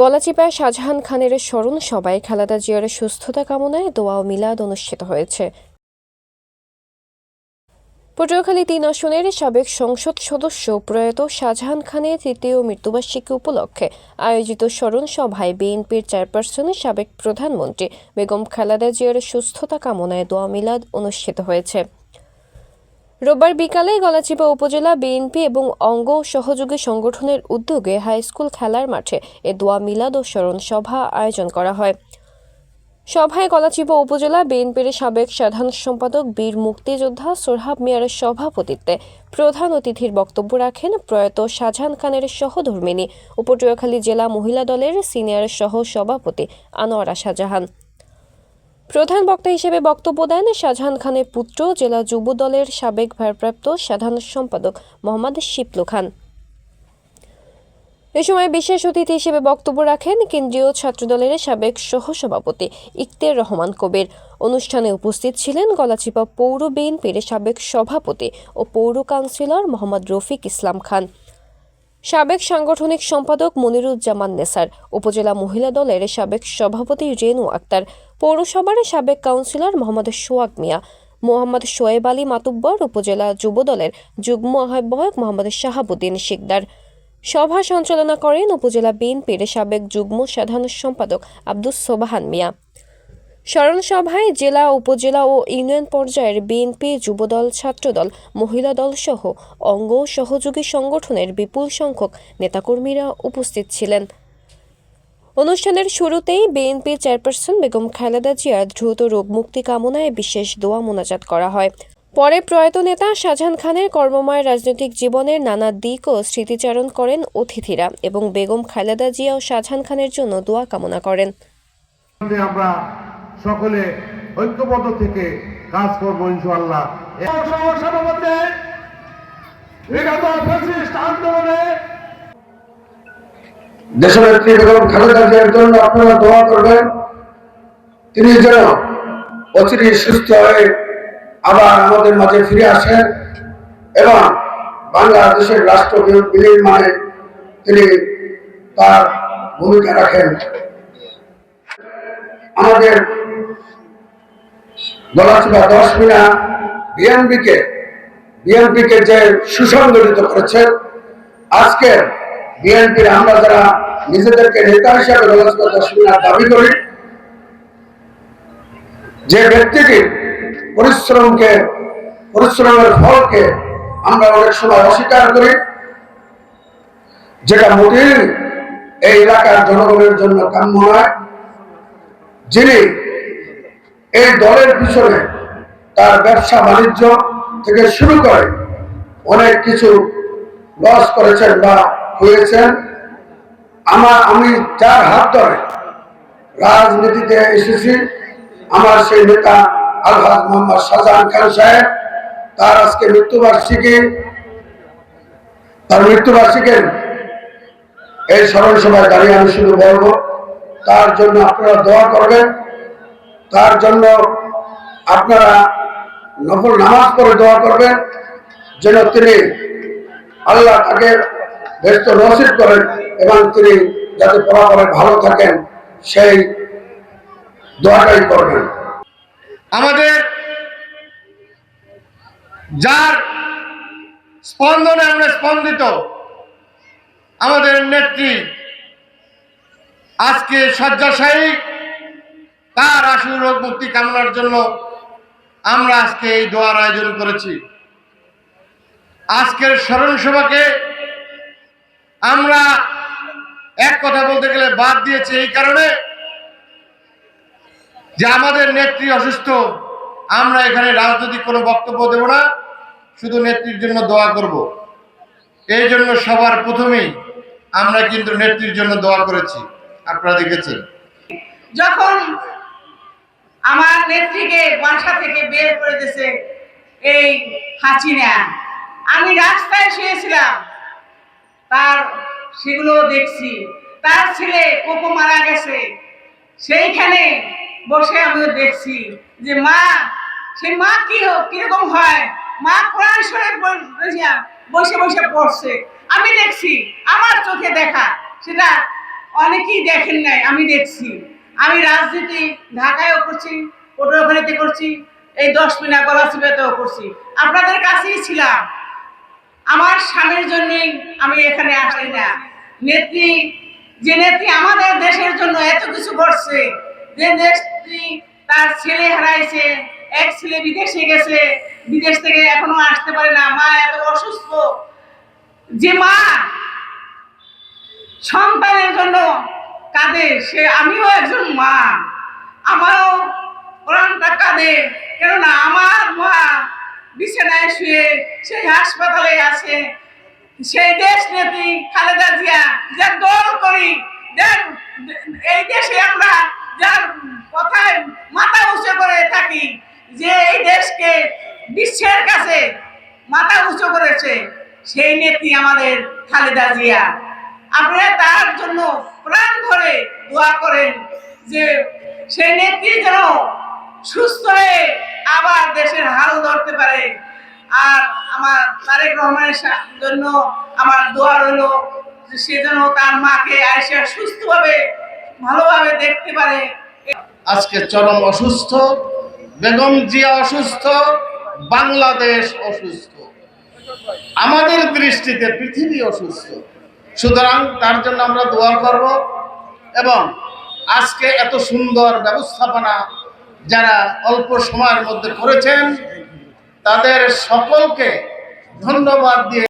গলাচিপায় শাহজাহান খানের স্মরণ সভায় খালেদা জিয়ার সুস্থতা কামনায় দোয়া ও মিলাদ অনুষ্ঠিত হয়েছে। পটুয়াখালী তিন আসনের সাবেক সংসদ সদস্য প্রয়াত শাহজাহান খানের তৃতীয় মৃত্যুবার্ষিকী উপলক্ষে আয়োজিত স্মরণ সভায় বিএনপির চেয়ারপারসন সাবেক প্রধানমন্ত্রী বেগম খালেদা জিয়ার সুস্থতা কামনায় দোয়া মিলাদ অনুষ্ঠিত হয়েছে। রোববার বিকালে গলাচিপা উপজেলা বিএনপি এবং অঙ্গ সহযোগী সংগঠনের উদ্যোগে হাইস্কুল খেলার মাঠে এ দোয়া মিলাদ ও স্মরণ সভা আয়োজন করা হয়। সভায় গলাচিপা উপজেলা বিএনপির সাবেক সাধারণ সম্পাদক বীর মুক্তিযোদ্ধা সোরহাব মিয়ারের সভাপতিত্বে প্রধান অতিথির বক্তব্য রাখেন প্রয়াত শাহজাহান খানের সহধর্মিনী। ও পটুয়াখালী জেলা মহিলা দলের সিনিয়র সহ সভাপতি আনোয়ারা শাহজাহান। প্রধান বক্তা হিসেবে বক্তব্য দেন শাহজাহান খানের পুত্র, জেলা যুব দলের সাবেক ভারপ্রাপ্ত সাধারণ সম্পাদক মোহাম্মদ শিপলু খান। এ সময় বিশেষ অতিথি হিসেবে বক্তব্য রাখেন কেন্দ্রীয় ছাত্রদলের সাবেক সহসভাপতি ইকতের রহমান কবির। অনুষ্ঠানে উপস্থিত ছিলেন গলাচিপা পৌর বিএনপির সাবেক সভাপতি ও পৌর কাউন্সিলর মোহাম্মদ রফিক ইসলাম খান। সাবেক সাংগঠনিক সম্পাদক মনিরুজ্জামান নেসার, উপজেলা মহিলা দলের সাবেক সভাপতি রেনু আক্তার, পৌরসভার সাবেক কাউন্সিলর মোহাম্মদ সোয়াগ মিয়া, মোহাম্মদ শোয়েব আলী মাতুব্বর, উপজেলা যুব দলের যুগ্ম আহ্বায়ক মোহাম্মদ শাহাবুদ্দিন শিকদার। সভা সঞ্চালনা করেন উপজেলা বিএনপির সাবেক যুগ্ম সাধারণ সম্পাদক আব্দুস সোবাহান মিয়া। স্মরণ সভায় জেলা, উপজেলা ও ইউনিয়ন পর্যায়ের বিএনপি যুবদল, ছাত্রদল মহিলা দল সহ অঙ্গ সহযোগী সংগঠনের বিপুল সংখ্যক নেতাকর্মীরা উপস্থিত ছিলেন। অনুষ্ঠানের শুরুতেই বিএনপি চেয়ারপারসন বেগম খালেদা জিয়ার দ্রুত রোগ মুক্তি কামনায় বিশেষ দোয়া মোনাজাত করা হয়। পরে প্রয়াত নেতা শাহজাহান খানের কর্মময় রাজনৈতিক জীবনের নানা দিক ও স্মৃতিচারণ করেন অতিথিরা এবং বেগম খালেদা জিয়া ও শাহজাহান খানের জন্য দোয়া কামনা করেন। আমরা সকলে ঐক্যবদ্ধ থেকে কাজ করব ইনশাআল্লাহ। সভাপতি বিগত ফ্যাসিস্ট আন্দোলনে দেশনেত্রী বেগম খালেদা জিয়ার জন্য আপনারা দোয়া করবেন তিনি যেন অচিরে সুস্থ হয়ে আবার আমাদের মাঝে ফিরে আসেন এবং বাংলাদেশের রাষ্ট্র বিনির্মাণে তিনি তার ভূমিকা রাখেন। আমাদের গলাচিপা দশ মিনা বিএনপিকে বিএনপিকে যে সুসংগঠিত করেছেন আজকের বিএনপির আমরা যারা নিজেদেরকে নেতা হিসাবে গলাচিপা দশ মিনা দাবি করি, যে ব্যক্তিটি পরিশ্রমকে, পরিশ্রমের ফলকে আমরা অনেক সময় অস্বীকার করি, যেটা মোটেই এই এলাকার জনগণের জন্য কাম্য নয়, যিনি এই দলের পিছনে তার ব্যবসা বাণিজ্য থেকে শুরু করে অনেক কিছু লস করেছেন বা হয়েছেন। আমার, আমি যার হাত ধরে রাজনীতিতে এসেছি। আমার সেই নেতা আলহাজ মোহাম্মদ শাহজাহান খান সাহেব, তার আজকে মৃত্যুবার্ষিকী। তার মৃত্যুবার্ষিকীর এই স্মরণ সভায় দাঁড়িয়ে আমি শুধু বলব, তার জন্য আপনারা দোয়া করবেন। তার জন্য আপনারা নফল নামাজ পড়ে দোয়া করবেন, যেন তিনি আল্লাহ তাকে ব্যস্ত নসিব করেন এবং তিনি যাতে পরাপরে ভালো থাকেন, সেই দোয়াটাই করবেন। আমাদের যার স্পন্দনে আমরা স্পন্দিত, আমাদের নেত্রী আজকে শয্যাশায়ী তার আশু রোগ মুক্তি কামনার জন্য আমরা আজকে এই দোয়ার আয়োজন করেছি। আজকের স্মরণ সভাকে আমরা এক কথা বলতে গেলে বাদ দিয়েছি এই কারণে যে আমাদের নেত্রী অসুস্থ, আমরা এখানে রাজনৈতিক কোনো বক্তব্য দেব না, শুধু নেত্রীর জন্য দোয়া করব। এই জন্য সবার প্রথমেই আমরা কিন্তু নেত্রীর জন্য দোয়া করেছি। আপনারা দেখেছেন। যখন আমার নেত্রীকে বাসা থেকে বের করে দিয়েছে এই হাসিনা। আমি রাস্তায় শুয়েছিলাম, তার সেগুলো দেখছি। তার ছেলে কোকো মারা গেছে, সেইখানে বসে আমিও দেখছি যে মা সেই মা কি কীরকম হয়? মা কোরআন শরীফ বসে বসে পড়ছে। আমি দেখছি, আমার চোখে দেখা, সেটা অনেকেই দেখেন নাই, আমি দেখছি। আমি রাজনীতি ঢাকায়ও করছি পটুয়াখালীতে করছি, এই দশ মিনা গলাচিপাতেও করছি। আপনাদের কাছেই ছিলাম। আমার স্বামীর জন্যই আমি এখানে আসি না। নেত্রী, যে নেত্রী আমাদের দেশের জন্য এত কিছু করছে, যে নেত্রী তার ছেলে হারাইছে, এক ছেলে বিদেশে গেছে, বিদেশ থেকে এখনও আসতে পারে না, মা এত অসুস্থ। যে মা সন্তানের জন্য কাঁদে সে, আমিও একজন মা। আমারও প্রাণটা কাঁদে। কেননা আমার মা বিছানায় শুয়ে সেই হাসপাতালে আছে। সেই দেশ নেত্রী খালেদা জিয়া, যার দল করি যার এই দেশে আমরা যার কথায় মাথা উঁচু করে থাকি, যে এই দেশকে বিশ্বের কাছে মাথা উঁচু করেছে, সেই নেত্রী আমাদের খালেদা জিয়া। আপনারা তার জন্য প্রাণ ধরে দোয়া করেন যে সে নেত্রী যেন সুস্থ হয়ে আবার দেশের হাল ধরতে পারে। আর আমার তারেক রহমানের জন্য আমার দোয়া রইল সে যেন তার মাকে আইসা সুস্থভাবে, ভালোভাবে দেখতে পারে। আজকে চরম অসুস্থ, বেগম জিয়া অসুস্থ, বাংলাদেশ অসুস্থ। আমাদের দৃষ্টিতে পৃথিবী অসুস্থ। সুতরাং তার জন্য আমরা দোয়া করব এবং আজকে এত সুন্দর ব্যবস্থাপনা যারা অল্প সময়ের মধ্যে করেছেন, তাদের সকলকে ধন্যবাদ দিয়ে